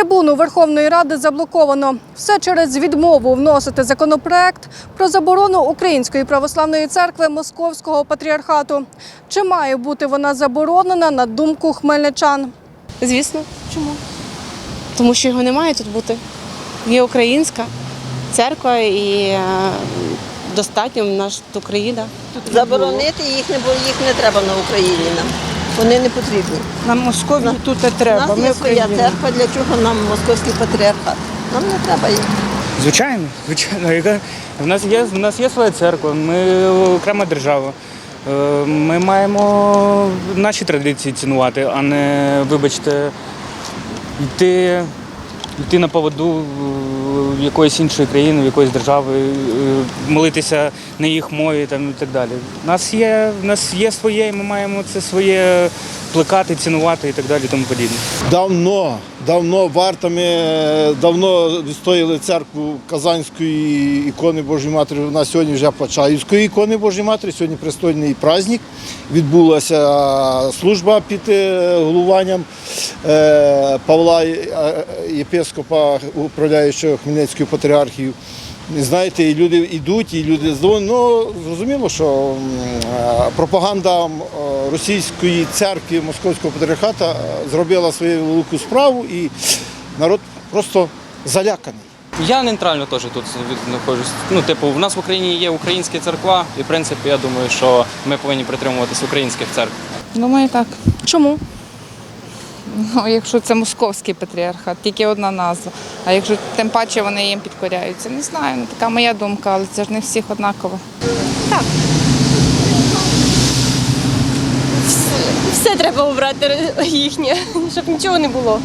Трибуну Верховної Ради заблоковано. Все через відмову вносити законопроект про заборону Української православної церкви Московського патріархату. Чи має бути вона заборонена на думку хмельничан? Звісно. Чому? Тому що його не має тут бути. Є українська церква і е, достатньо наша Україна. Заборонити їх не бо їх не треба на Україні нам. Вони не потрібні. Нам Московію тут не треба. У нас Ми є своя церква, для чого нам московський патріархат? Нам не треба їх. Звичайно, звичайно. Яка в нас є в нас є своя церква, ми окрема держава. Е, Ми маємо наші традиції цінувати, а не, вибачте, йти, йти на поводу е, якоїсь іншої країни, в якоїсь держави, е, молитися на їх мові там, і так далі. У нас є, в нас є своє, і ми маємо це своє плекати, цінувати і так далі, тому подібне. Давно, давно вартами, е, давно відстояли церкву Казанської ікони Божої Матері. У нас сьогодні вже Почаївської ікони Божої Матері. Сьогодні пристойний праздник. Відбулася служба під головуванням Павла е, єпископа, управляючого Хмельницькою патріархією. Знаєте, і люди йдуть, і люди здоволені. Ну, зрозуміло, що е, пропаганда е, російської церкви Московського патріархата е, зробила свою велику справу, і народ просто заляканий. Я нейтрально теж тут знаходжусь. Ну, типу, в нас в Україні є українські церква, і в принципі я думаю, що ми повинні притримуватися українських церкв. Думаю, так. Чому? Ну, якщо це московський патріархат, тільки одна назва. А якщо тим паче вони їм підкоряються, не знаю, ну, така моя думка, але це ж не всіх однаково. Так Все треба обрати їхнє, щоб нічого не було.